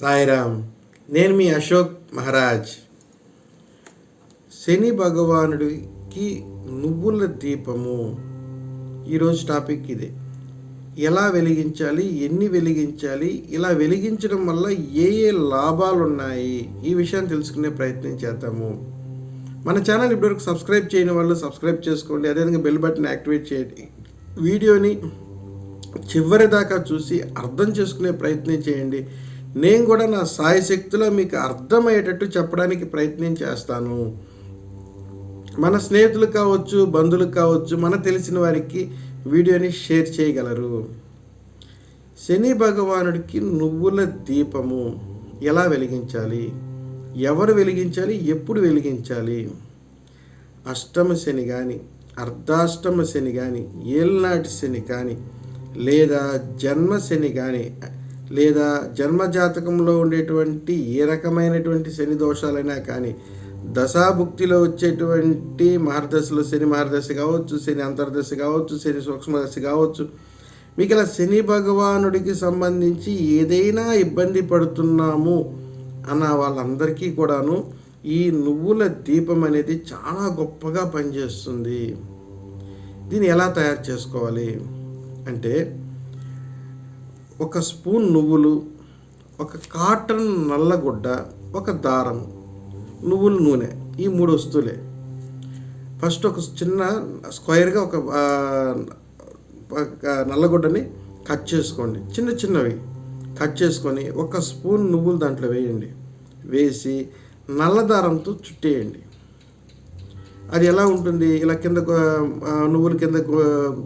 సాయిరామ్ నేను మీ అశోక్ మహారాజ్. శని భగవానుడికి నువ్వుల దీపము. ఈరోజు టాపిక్ ఇదే. ఎలా వెలిగించాలి ఎన్ని వెలిగించాలి ఇలా వెలిగించడం వల్ల ఏ ఏ లాభాలు ఉన్నాయి ఈ విషయాన్ని తెలుసుకునే ప్రయత్నం చేద్దాము. మన ఛానల్ ఇప్పటివరకు సబ్స్క్రైబ్ చేయని వాళ్ళు సబ్స్క్రైబ్ చేసుకోండి. అదేవిధంగా బెల్ బటన్ యాక్టివేట్ చేయండి. వీడియోని చివరి దాకా చూసి అర్థం చేసుకునే ప్రయత్నం చేయండి. నేను కూడా నా సాయశక్తిలో మీకు అర్థమయ్యేటట్టు చెప్పడానికి ప్రయత్నం చేస్తాను. మన స్నేహితులు కావచ్చు బంధువులకు కావచ్చు మన తెలిసిన వారికి వీడియోని షేర్ చేయగలరు. శని భగవానుడికి నువ్వుల దీపము ఎలా వెలిగించాలి? ఎవరు వెలిగించాలి? ఎప్పుడు వెలిగించాలి? అష్టమ శని కానీ అర్ధాష్టమ శని కానీ ఏళ్ళనాటి శని కానీ లేదా జన్మ శని కానీ లేదా జన్మజాతకంలో ఉండేటువంటి ఏ రకమైనటువంటి శని దోషాలైనా కానీ దశాభుక్తిలో వచ్చేటువంటి మహర్దశలో శని మహర్దశ కావచ్చు శని అంతర్దశ కావచ్చు శని సూక్ష్మదశ కావచ్చు మీకు ఇలా శని భగవానుడికి సంబంధించి ఏదైనా ఇబ్బంది పడుతున్నాము అన్న వాళ్ళందరికీ కూడాను ఈ నువ్వుల దీపం అనేది చాలా గొప్పగా పనిచేస్తుంది. దీన్ని ఎలా తయారు చేసుకోవాలి? అంటే ఒక స్పూన్ నువ్వులు ఒక కాటన్ నల్లగుడ్డ ఒక దారం నువ్వుల నూనె ఈ మూడు వస్తువులే. ఫస్ట్ ఒక చిన్న స్క్వేర్గా ఒక ఒక నల్లగుడ్డని కట్ చేసుకోండి. చిన్న చిన్నవి. కట్ చేసుకొని ఒక స్పూన్ నువ్వులు దాంట్లో వేయండి. వేసి నల్ల దారంతో చుట్టేయండి. అది ఎలా ఉంటుంది? ఇలా కింద నువ్వుల కింద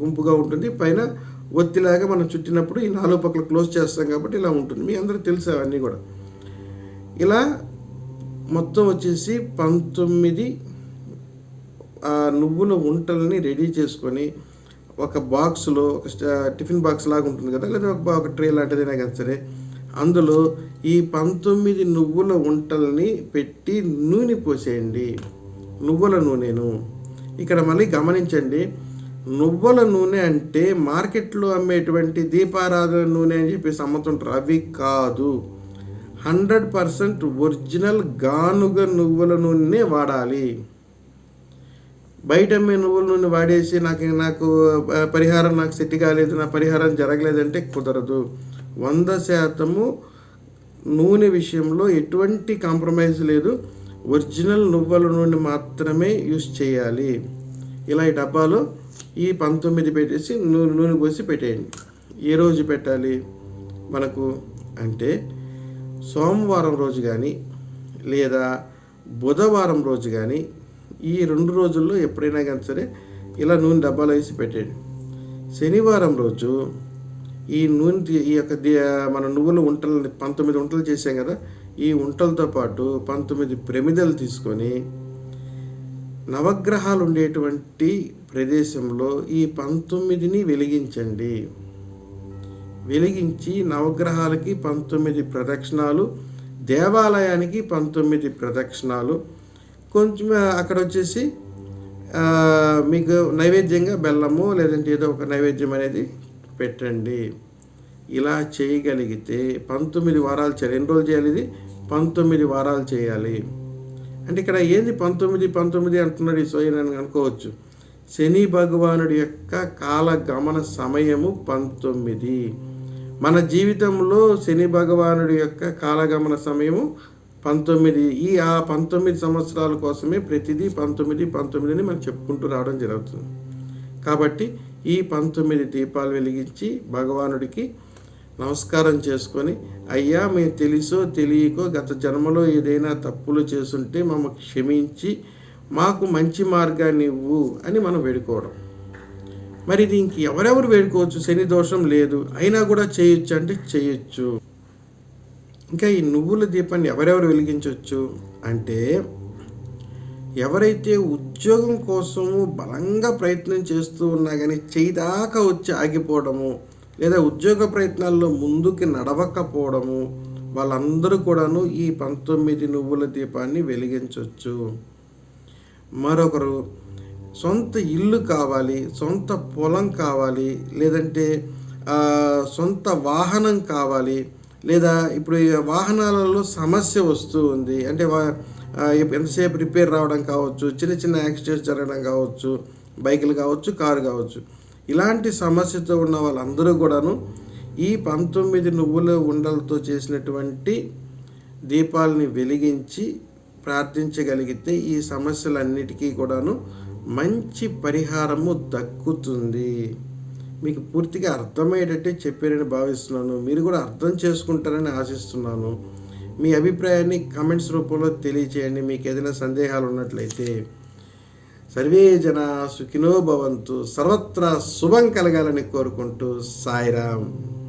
గుంపుగా ఉంటుంది. పైన ఒత్తిలాగా మనం చుట్టినప్పుడు ఈ నాలుగు పక్కల క్లోజ్ చేస్తాం కాబట్టి ఇలా ఉంటుంది. మీ అందరికీ తెలుసు అవన్నీ కూడా? ఇలా మొత్తం వచ్చేసి పంతొమ్మిది ఆ నువ్వుల ఉంటల్ని రెడీ చేసుకొని ఒక బాక్స్లో ఒక టిఫిన్ బాక్స్ లాగా ఉంటుంది కదా లేదా ఒక ఒక ట్రే లాంటిదైనా కానీ సరే అందులో ఈ పంతొమ్మిది నువ్వుల వంటల్ని పెట్టి నూనె పోసేయండి. నువ్వుల నూనెను. ఇక్కడ మళ్ళీ గమనించండి నువ్వుల నూనె అంటే మార్కెట్లో అమ్మేటువంటి దీపారాధన నూనె అని చెప్పేసి అమ్ముతుంటారు. అవి కాదు. హండ్రెడ్ పర్సెంట్ ఒరిజినల్ గానుగ నువ్వుల నూనెనే వాడాలి. బయట అమ్మే నువ్వుల నూనె వాడేసి నాకు నాకు పరిహారం నాకు సెట్ కాలేదు నా పరిహారం జరగలేదంటే కుదరదు. వంద శాతము నూనె విషయంలో ఎటువంటి కాంప్రమైజ్ లేదు. ఒరిజినల్ నువ్వుల నూనె మాత్రమే యూస్ చేయాలి. ఇలా ఈ డబ్బాలో ఈ పంతొమ్మిది పెట్టేసి నూనె నూనె పోసి పెట్టేయండి. ఏ రోజు పెట్టాలి మనకు అంటే సోమవారం రోజు కానీ లేదా బుధవారం రోజు కానీ ఈ రెండు రోజుల్లో ఎప్పుడైనా కానీ సరే ఇలా నూనె డబ్బాలో వేసి పెట్టేయండి. శనివారం రోజు ఈ నూనె ఈ యొక్క మన నువ్వుల ఉంటలు పంతొమ్మిది ఉంటలు చేసాం కదా ఈ ఉంటలతో పాటు పంతొమ్మిది ప్రమిదలు తీసుకొని నవగ్రహాలు ఉండేటువంటి ప్రదేశంలో ఈ పంతొమ్మిదిని వెలిగించండి. వెలిగించి నవగ్రహాలకి పంతొమ్మిది ప్రదక్షిణాలు దేవాలయానికి పంతొమ్మిది ప్రదక్షిణాలు కొంచెం అక్కడ వచ్చేసి మీకు నైవేద్యంగా బెల్లము లేదంటే ఏదో ఒక నైవేద్యం అనేది పెట్టండి. ఇలా చేయగలిగితే పంతొమ్మిది వారాలు చేయాలి. ఎన్ని రోజులు చేయాలి ఇది? పంతొమ్మిది వారాలు చేయాలి. అంటే ఇక్కడ ఏంది పంతొమ్మిది పంతొమ్మిది అంటున్నాడు ఈ సోయన్ అని అనుకోవచ్చు. శని భగవానుడి యొక్క కాలగమన సమయము పంతొమ్మిది. మన జీవితంలో శని భగవానుడి యొక్క కాలగమన సమయము పంతొమ్మిది ఈ ఆ పంతొమ్మిది సంవత్సరాల కోసమే ప్రతిదీ పంతొమ్మిది పంతొమ్మిదిని మనం చెప్పుకుంటూ రావడం జరుగుతుంది. కాబట్టి ఈ పంతొమ్మిది దీపాలు వెలిగించి భగవానుడికి నమస్కారం చేసుకొని అయ్యా మేము తెలుసో తెలియకో గత జన్మలో ఏదైనా తప్పులు చేసుంటే మమ్మ క్షమించి మాకు మంచి మార్గాన్ని ఇవ్వు అని మనం వేడుకోవడం. మరి ఇది ఇంక ఎవరెవరు వేడుకోవచ్చు? శని దోషం లేదు. అయినా కూడా చేయొచ్చు అంటే చేయొచ్చు. ఇంకా ఈ నువ్వుల దీపాన్ని ఎవరెవరు వెలిగించవచ్చు? అంటే ఎవరైతే ఉద్యోగం కోసము బలంగా ప్రయత్నం చేస్తూ ఉన్నా కానీ చేయిదాకా వచ్చి ఆగిపోవడము లేదా ఉద్యోగ ప్రయత్నాల్లో ముందుకు నడవకపోవడము వాళ్ళందరూ కూడాను ఈ పంతొమ్మిది నువ్వుల దీపాన్ని వెలిగించవచ్చు. మరొకరు సొంత ఇల్లు కావాలి సొంత పొలం కావాలి లేదంటే సొంత వాహనం కావాలి లేదా ఇప్పుడు వాహనాలలో సమస్య వస్తూ ఉంది. అంటే ఎంతసేపు రిపేర్ రావడం కావచ్చు చిన్న చిన్న యాక్సిడెంట్స్ జరగడం కావచ్చు బైకులు కావచ్చు కారు కావచ్చు. ఇలాంటి సమస్యతో ఉన్న వాళ్ళందరూ కూడాను ఈ పంతొమ్మిది నువ్వుల ఉండలతో చేసినటువంటి దీపాలని వెలిగించి ప్రార్థించగలిగితే ఈ సమస్యలన్నిటికీ కూడాను మంచి పరిహారము దక్కుతుంది. మీకు పూర్తిగా అర్థమయ్యేటట్టే చెప్పారని భావిస్తున్నాను. మీరు కూడా అర్థం చేసుకుంటారని ఆశిస్తున్నాను. మీ అభిప్రాయాన్ని కామెంట్స్ రూపంలో తెలియచేయండి. మీకు ఏదైనా సందేహాలు ఉన్నట్లయితే సర్వే జన సుఖినో భవంతు. సర్వత్రా శుభం కలగాలని కోరుకుంటూ సాయిరామ్.